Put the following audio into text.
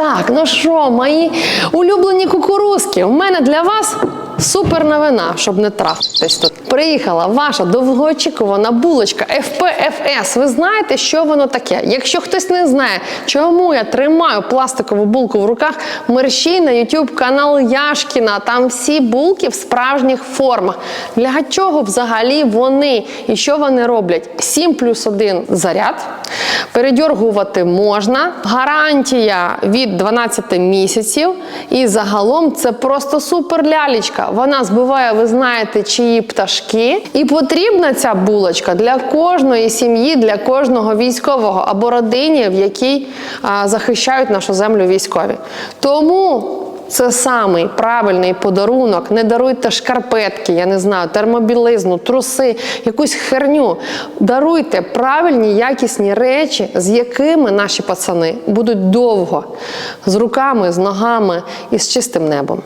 Так, ну що, мої улюблені кукурузки, у мене для вас супер новина, щоб не трафитись тут. Приїхала ваша довгоочікувана булочка FPFS. Ви знаєте, що воно таке? Якщо хтось не знає, чому я тримаю пластикову булку в руках, мерщій на YouTube канал Яшкіна. Там всі булки в справжніх формах. Для чого взагалі вони і що вони роблять? 7 плюс 1 заряд. Передьоргувати можна. Гарантія від 12 місяців. І загалом це просто супер лялечка. Вона збиває, ви знаєте, чиї пташки. І потрібна ця булочка для кожної сім'ї, для кожного військового або родині, в якій а, захищають нашу землю військові. Тому. Це самий правильний подарунок. Не даруйте шкарпетки, я не знаю, термобілизну, труси, якусь херню. Даруйте правильні, якісні речі, з якими наші пацани будуть довго, з руками, з ногами і з чистим небом.